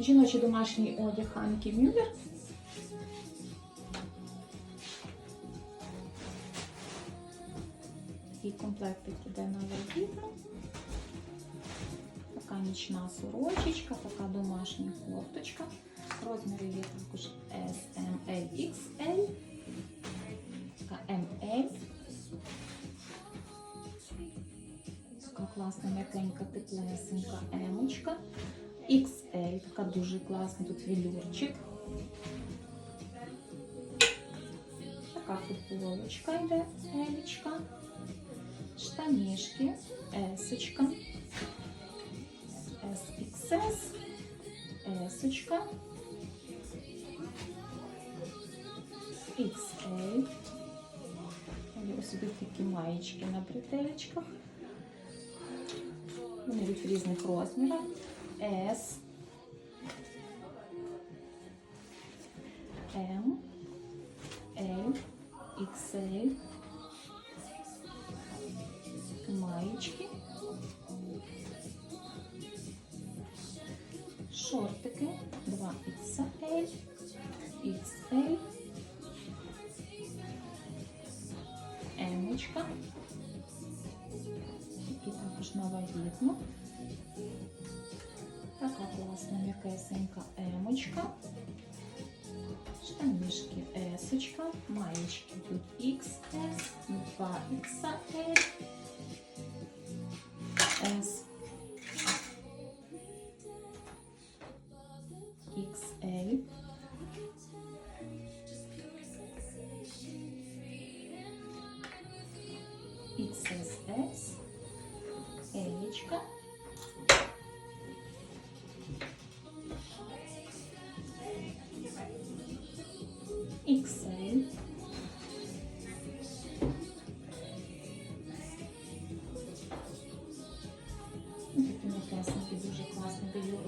Жіночий домашній одяг Ханкі Мюллер. Такий комплектик іде на вагітну. Така нічна сорочечка, така домашня кофточка. Розміри є також S, M, L, XL. Така ML. Така класна, м'якенька, теплесенька емочка. XL, така дуже класна, тут велюрчик. Така футболочка йде, елічка. Штанішки, есочка. SXS, есочка. XL. Ось сюди такі маєчки на бретелечках. Вони в різних розмірах. S, M, L, XL, маєчки, шортики 2XL, XL, Емочка, які також на вагітну. Класна м'якесенька емочка. Штанішки есочка, маєчки тут XS, 2XL, S, XL, XSS, Елічка, Ось Такий м'якесенький, дуже костюмчик.